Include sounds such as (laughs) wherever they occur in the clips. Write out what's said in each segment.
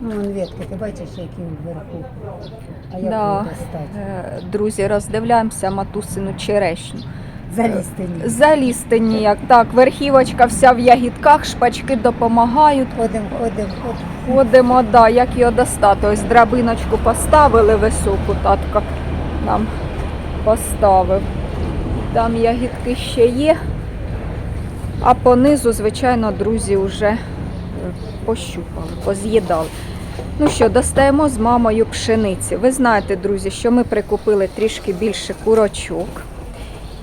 Ну, вон ветки, ти бачиш, які вверху. А як Да. достати? Е, Друзі, роздивляємося матусину черешню. Залізти ні. Залізти ніяк. Так, верхівочка вся в ягідках, шпачки допомагають. Ходимо, ходимо, ходимо. Ходимо, да, як його достати. Ось драбиночку поставили високу, татко нам поставив. Там ягідки ще є. А понизу, звичайно, друзі вже пощупали, поз'їдали. Ну що, достаємо з мамою пшениці. Ви знаєте, друзі, що ми прикупили трішки більше курочок.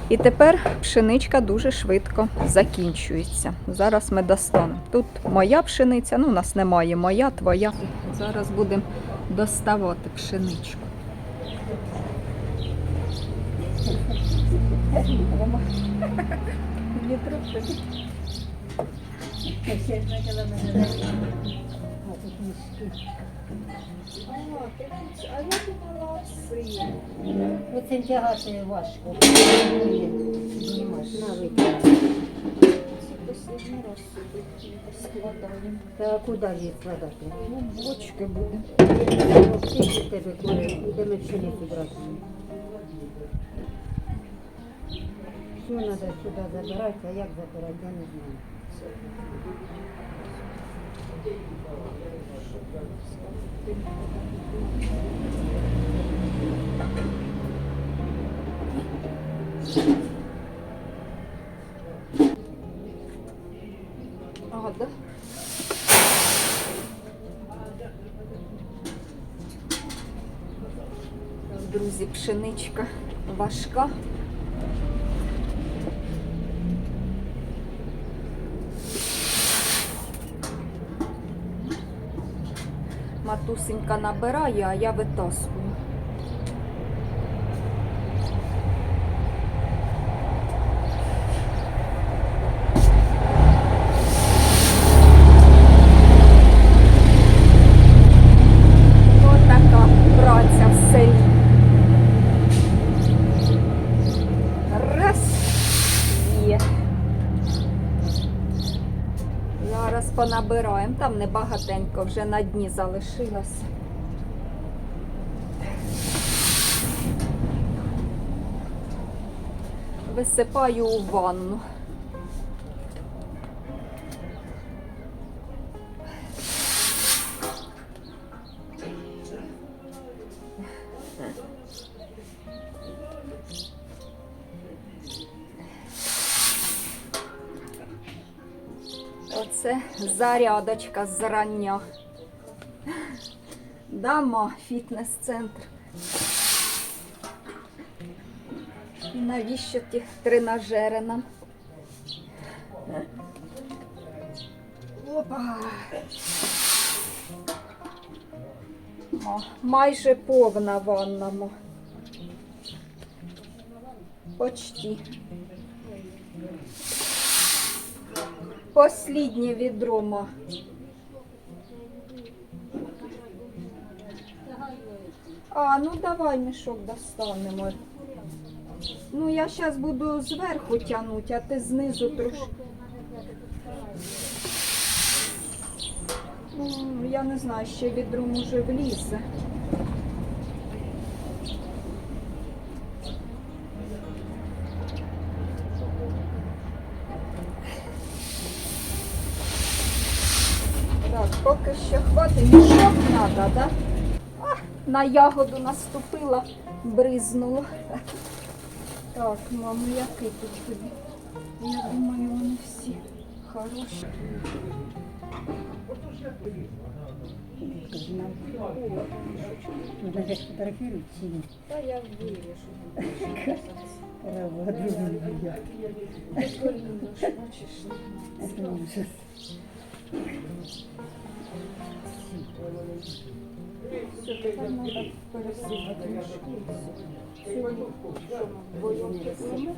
І тепер пшеничка дуже швидко закінчується. Зараз ми достанемо. Тут моя пшениця, ну у нас немає моя, твоя. Зараз будемо доставати пшеничку. (laughs) Я Оце тягати важко. Знімаш, на витягнути. Та куди її складати? Ну, бочки буде. Скільки тебе кури? Будемо пшеницю брати. Що треба сюди забирати, а як забирати, я не знаю. Друзі, пшеничка важка. Матусенька набирає, а я витаскую. Отака праця в селі. Раз. Є. Зараз понабираємо. Там небагатенько, вже на дні залишилося. Висипаю у ванну. Оце зарядочка зрання. Дамо фітнес-центр. Навіщо ті тренажери нам? Опа. О, майже повна ванна. Почти. Посліднє мо. А, ну давай мішок достанемо. Ну, я зараз буду зверху тягнути, а ти знизу трошки. Я не знаю, ще відро може влізе. Так, поки що хватить. Мішок да? А, на ягоду наступила, бризнула. Так, мамо, який тут тобі? Я думаю, вони всі хороші. Фотографувати чи ні? Та я я. Прикольно, ж, бачиш. Це ужас. Тепер треба пересипати мішки. Сьогодні, вдвоєм підемо?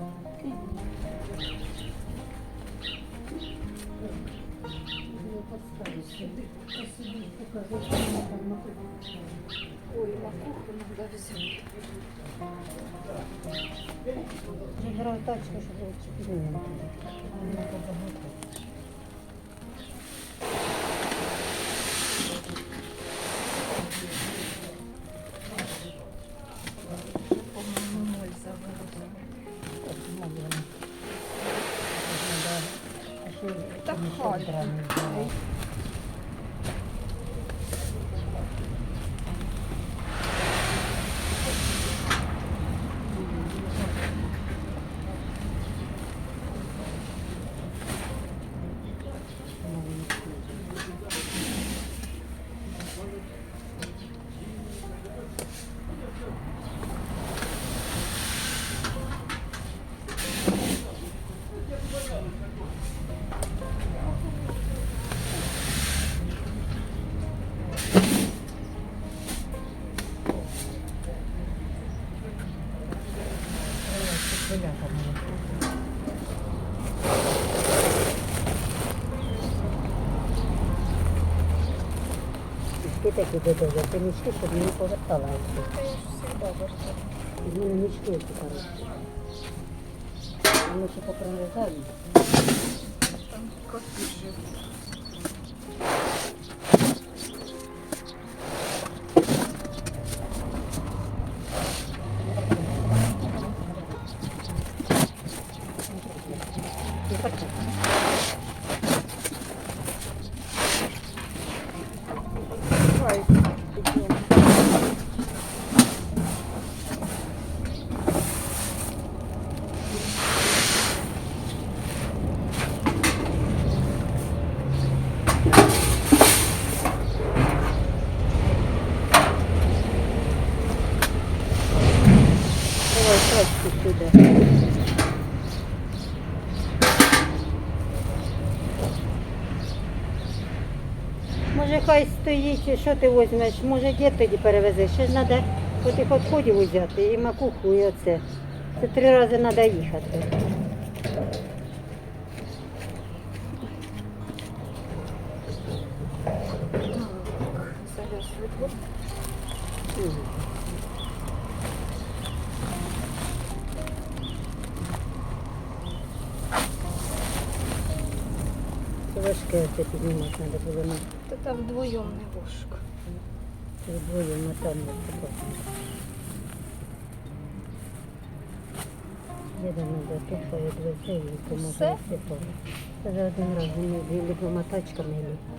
Подставиш сюди. Посиди, покажи, що вона там на кухні. Ой, макуху треба взяти. Щоб було чотири. Вона побагато. 好的。Такі додому, ти нічки, щоб не повертала. З мене нічки оці короткі. Вони ще попрорізані. І так. Ой, трошки сюди. Стоїть, що ти візьмеш, може дід тоді перевезеш. Ще ж треба по тих відходів взяти і макуху, і оце. Це три рази треба їхати. Так, це піднімати треба було на Та там вдвоєм не важко. двоє мотання такого. Деда надо туфа і двоє і Все? поможе сипати. Це за один раз вони либо мотачками, либо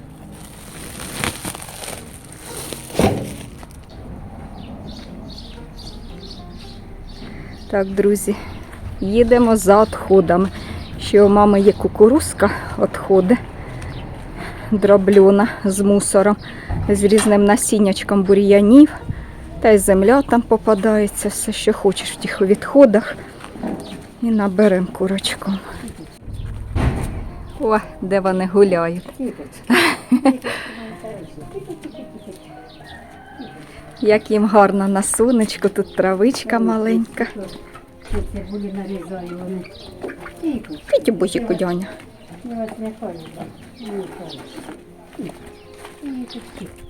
Так, друзі, їдемо за відходами. Ще у мами є кукурузка, відходи, дроблюна з мусором, з різним насіннячком бур'янів. Та й земля там попадається, все, що хочеш в тих відходах. І наберемо курочком. О, де вони гуляють. Як їм гарно на сонечку, тут травичка маленька. Я цибулі нарізаю, вас не хаю, так. Не. Тихо, тихо.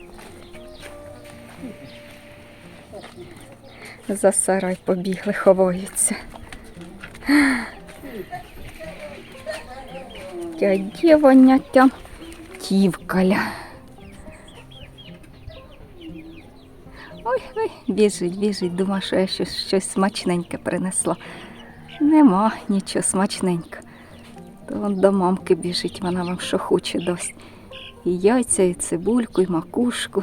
За сарай побігли, ховаються. Тя дівоня тя тівкаля. Ой, ой, біжить, біжить, думає, що я щось, щось смачненьке принесла. Нема нічого смачненько. То вон до мамки біжить, вона вам що хоче дасть. І яйця, і цибульку, і макушку,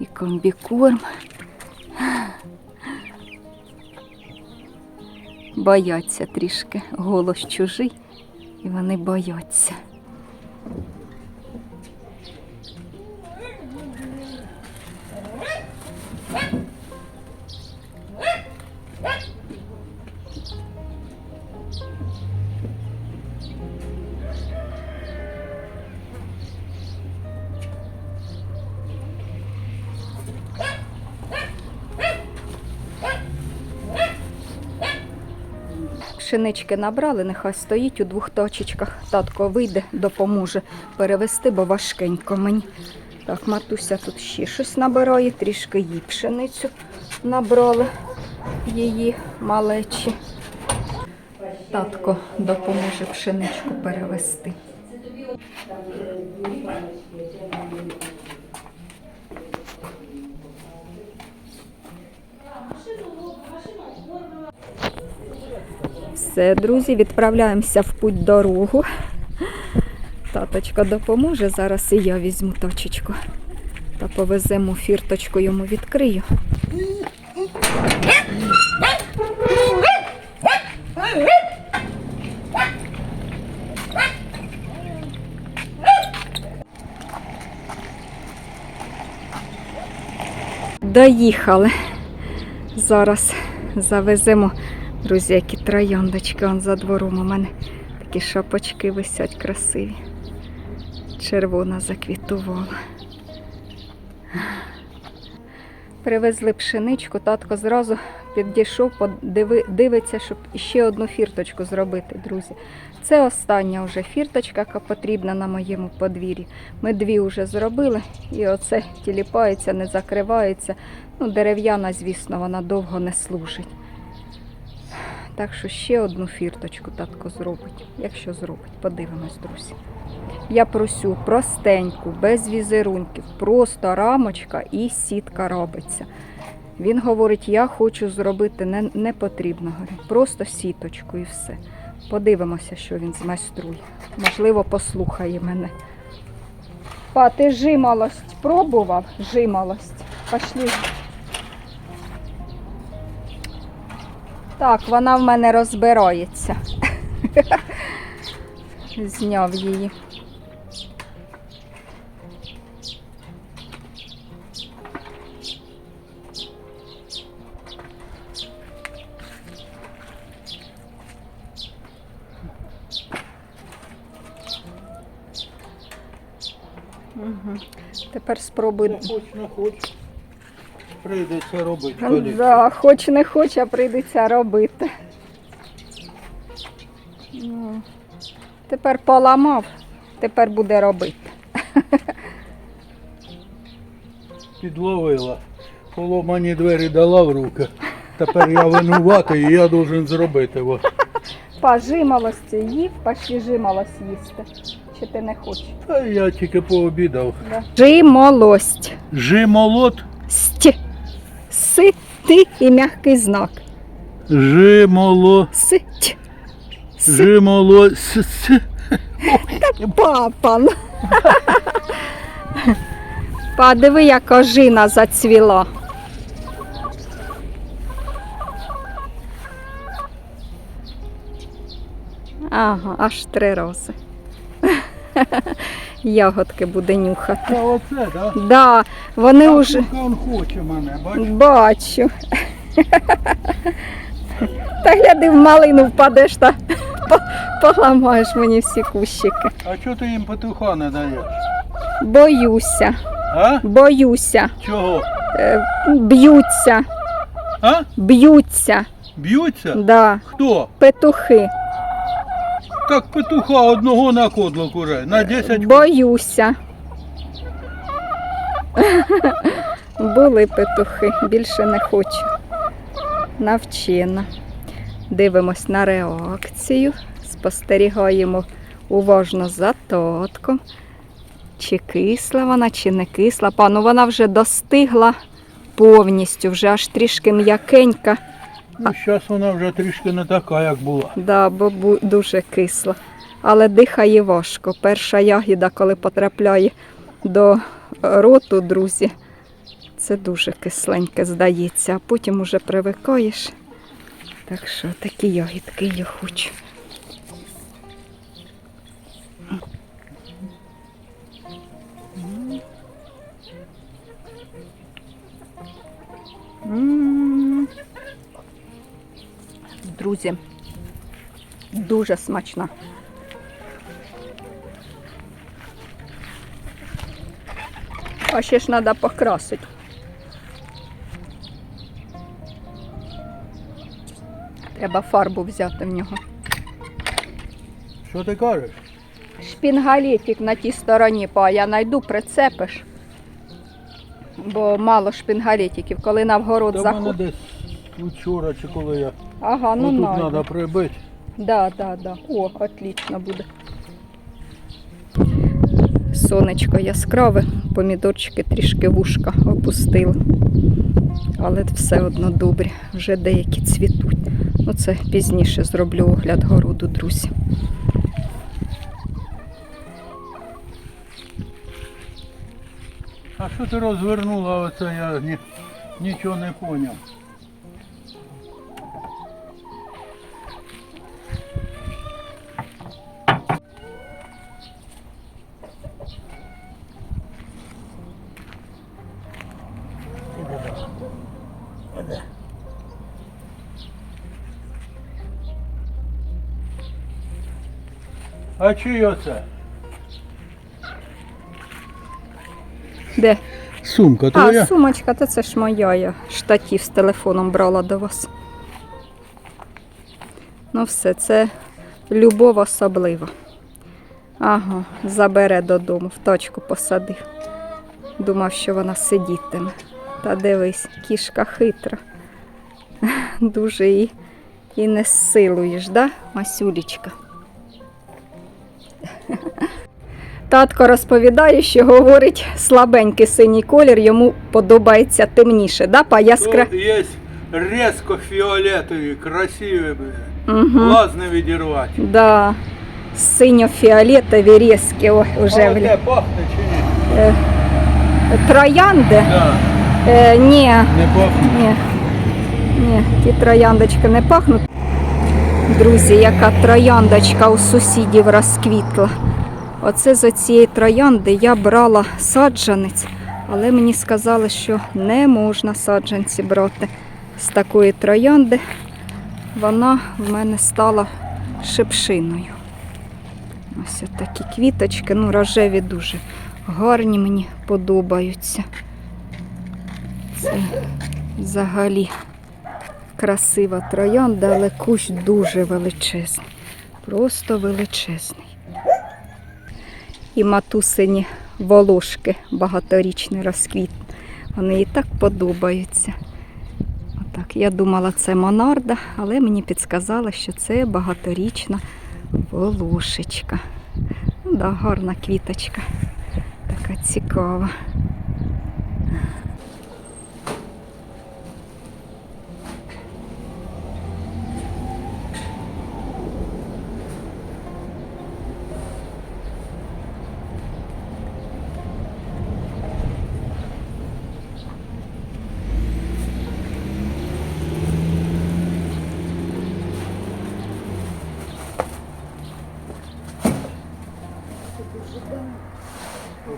і комбікорм. бояться трішки. Голос чужий, і вони бояться. Пшенички набрали, нехай стоїть у двох точечках. Татко вийде, допоможе перевести, бо важкенько мені. Так, матуся тут ще щось набирає, трішки їй пшеницю набрали її малечі. Татко допоможе пшеничку перевести. Все, друзі, відправляємося в путь дорогу. Таточка допоможе, зараз і я візьму точечку. Та повеземо фірточку йому відкрию. Доїхали. Зараз завеземо, друзі, які трояндочки он за двором у мене. Такі шапочки висять красиві. Червона заквітувала. Привезли пшеничку, татко зразу підійшов, дивиться, щоб ще одну фірточку зробити, друзі. Це остання вже фірточка, яка потрібна на моєму подвір'ї. Ми дві вже зробили, і оце тіліпається, не закривається. Ну, дерев'яна, звісно, вона довго не служить. Так що ще одну фірточку татко зробить, якщо зробить, подивимось, друзі. Я просю простеньку, без візерунків, просто рамочка і сітка робиться. Він говорить, я хочу зробити, не, не потрібно, просто сіточку і все. Подивимося, що він змайструє. Можливо, послухає мене. Па, ти жимолость пробував? Жимолость. Пошли. Так, вона в мене розбирається. Зняв її. Угу. Тепер спробуй. Не хоч, не хоч. Прийдеться робити. Да, хоч не хоч, а прийдеться робити. Ну, тепер поламав, тепер буде робити. Підловила. Поломані двері дала в руки. Тепер я винуватий і я должен зробити. Па жимолості їв, пошли жимолость їсти. Чи ти не хочеш? Та я тільки пообідав. Да. Жимолость. Жимолот. Си, ти і м'який знак. жимоло, Сить. Жимоло, с, с. Па, диви, як ожина зацвіла. Ага, аж три рази. Ягодки буде нюхати. Та оце, да? Да, вони вже Тільки він хоче мене, бачиш? бачу. Та гляди в малину впадеш та поламаєш мені всі кущики. А чого ти їм петуха не даєш? Боюся, А? боюся. Чого? Е, Б'ються, А? б'ються, Б'ються? да, Хто? петухи. Так петуха одного на кодлок уже. На 10 Боюся. (laughs) Були петухи, більше не хочу. Навчена. Дивимось на реакцію, спостерігаємо уважно за татком. Чи кисла вона, чи не кисла. Пану вона вже достигла повністю, вже аж трішки м'якенька. Ну, зараз вона вже трішки не така, як була. Да, бо дуже кисло. Але дихає важко. Перша ягіда, коли потрапляє до роту, друзі, це дуже кисленьке здається, а потім уже привикаєш. Так що такі ягідки я хочу. М. Друзі, дуже смачна. А ще ж треба покрасити. Треба фарбу взяти в нього. Що ти кажеш? Шпінгалетик на тій стороні, па, я знайду, прицепиш. Бо мало шпінгалетиків, коли на вгород заходить. вчора чи коли я. Ага, ну, ну Тут надо. треба прибити. Да, да, да. О, отлично буде. Сонечко яскраве, помідорчики трішки вушка опустили. Але все одно добре, вже деякі цвітуть. Ну це пізніше зроблю огляд городу, друзі. А що ти розвернула? Оце я нічого не зрозумів. А чий оце? Де? Сумка А, сумочка, та це ж моя. Я штатів з телефоном брала до вас. Ну все, це любов особлива. Ага, забере додому, в точку посадив. Думав, що вона сидітиме. Та дивись, кішка хитра. Дуже її і не силуєш, да, Масюлічка? Татко розповідає, що говорить слабенький синій колір, йому подобається темніше, да, па яскра... Тут є резко фіолетові, красиві. Угу. Глаз не відірвати. Да. Синьо-фіолетові різкі о, уже А в... пахне чи ні? е, троянди. Да, Е, ні, не пахне. ні, ні, ті трояндочки не пахнуть. Друзі, яка трояндочка у сусідів розквітла. Оце з цієї троянди я брала саджанець, але мені сказали, що не можна саджанці брати з такої троянди. Вона в мене стала шипшиною. Ось такі квіточки, ну рожеві дуже гарні мені подобаються. Це взагалі красива троянда, але кущ дуже величезний. Просто величезний. І матусині волошки багаторічний розквіт. Вони і так подобаються. Отак, я думала, це монарда, але мені підсказали, що це багаторічна волошечка. Ну, да, гарна квіточка. Така цікава.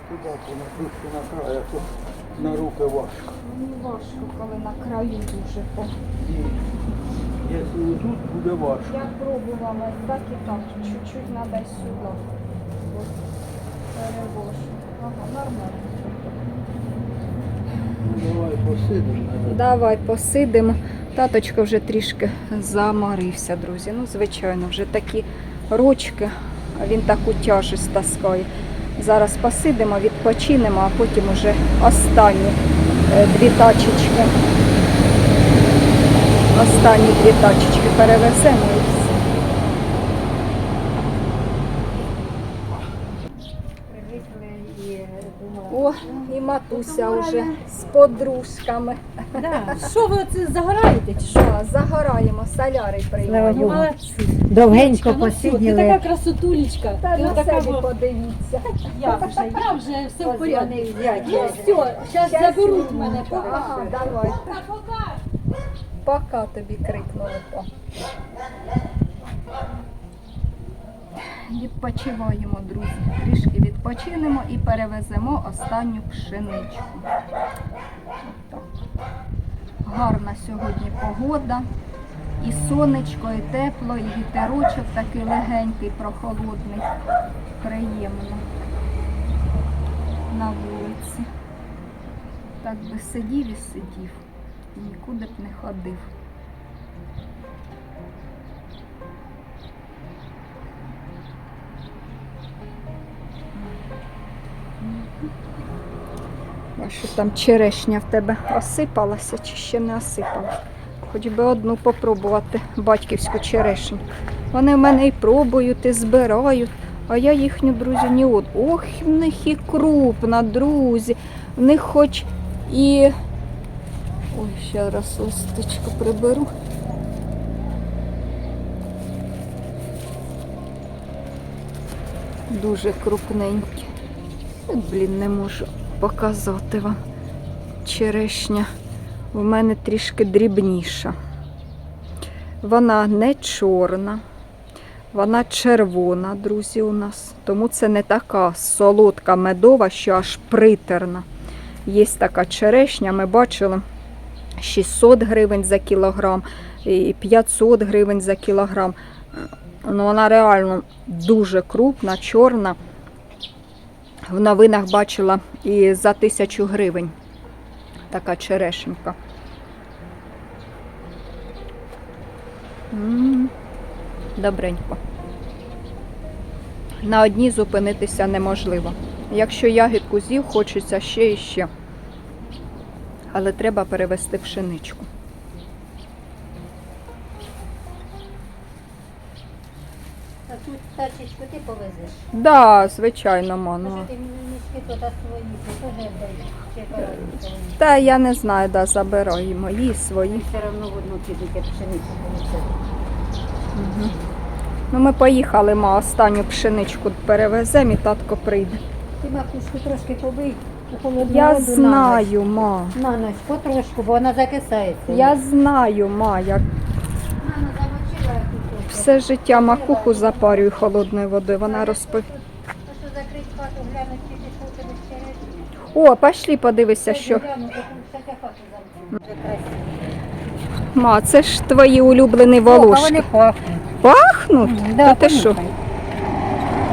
Туди, на кришку на край, а то на руки важко. Мені важко, коли на краю дуже. Якщо тут буде важко. Я пробувала так і так, чуть-чуть треба й сюди. Перевожу. Ага, нормально. Ну, давай посидимо. Давай посидимо. Таточко вже трішки замарився, друзі. Ну, звичайно, вже такі ручки, а він таку тяжесть таскає. Зараз посидимо, відпочинемо, а потім уже останні дві тачечки. Останні дві тачечки перевеземо і все. Привикли і думала. О, і матуся вже з подружками. Да. Що ви це загораєте чи що? Загораємо, соляри приймаємо. Молодці. Довгенько Ну, все, Ти така красотулечка. Та Ти на себе подивіться. я вже, я вже все в порядку. Ну все, зараз заберуть мене. Ага, давай. Пока тобі крикнули. Відпочиваємо, друзі. Трішки відпочинемо і перевеземо останню пшеничку. Гарна сьогодні погода. І сонечко, і тепло, і вітерочок такий легенький, прохолодний. Приємно на вулиці. Так би сидів і сидів, нікуди б не ходив. А що там черешня в тебе осипалася чи ще не осипалася? Хоч би одну попробувати батьківську черешню. Вони в мене і пробують, і збирають, а я їхню, друзі, ні от. Ох, в них і крупна, друзі. В них хоч і. Ой, ще раз листочку приберу. Дуже крупненькі. Блін, не можу показати вам. Черешня в мене трішки дрібніша. Вона не чорна, вона червона, друзі, у нас. Тому це не така солодка медова, що аж притерна. Є така черешня, ми бачили 600 гривень за кілограм і 500 гривень за кілограм. Ну, вона реально дуже крупна, чорна. В новинах бачила і за тисячу гривень така черешенька. Добренько. На одній зупинитися неможливо. Якщо ягідку з'їв, хочеться ще і ще. Але треба перевести пшеничку. Тачечку ти повезеш. Да, звичайно, ма. А ну. ти мішки та свої, ти теж. Чи порадиться? Та я не знаю, да, забирай і мої, і свої. Все одно в одну підуть, як пшеницю получать. Ну, ми поїхали, ма, останню пшеничку перевеземо і татко прийде. Ти макушку трошки побий у холодну Я воду на ніч. знаю, ма. На ніч, потрошку, бо вона закисається. Я знаю, ма, як. Все життя макуху запарюю холодною водою. Вона черешня? О, пошли подивися, що. Ма, це ж твої улюблені волошки. пахнуть. Да, Та ти що?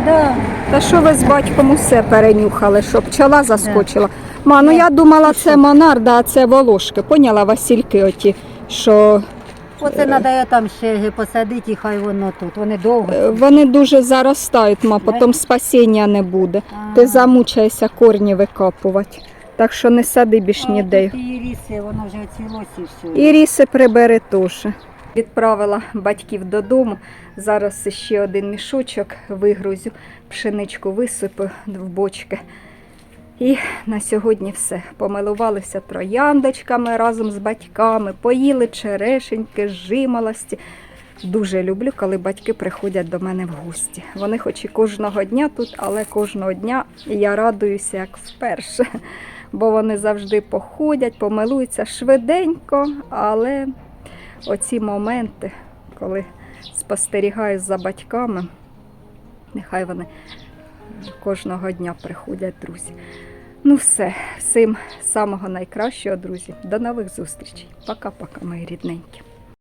Да. Та що ви з батьком усе перенюхали, що пчола заскочила? Ма, ну я думала, це монарда, а це волошки. Поняла, Васильки оті, що Оце треба там ще посадити, і хай воно тут. Вони довго. е, вони дуже заростають, ма, потім спасіння не буде. Ти замучаєшся корні викопувати. Так що не сади більш ніде. і ріси, воно вже оцвілося і все. І ріси прибери теж. Відправила батьків додому. Зараз ще один мішочок вигрузю, пшеничку висипу в бочки. І на сьогодні все. Помилувалися трояндочками разом з батьками, поїли черешеньки, жимолості. Дуже люблю, коли батьки приходять до мене в гості. Вони хоч і кожного дня тут, але кожного дня я радуюся як вперше. Бо вони завжди походять, помилуються швиденько, але оці моменти, коли спостерігаю за батьками, нехай вони кожного дня приходять, друзі. Ну все, всім самого найкращого, друзі. До нових зустрічей. Пока-пока, мої рідненькі.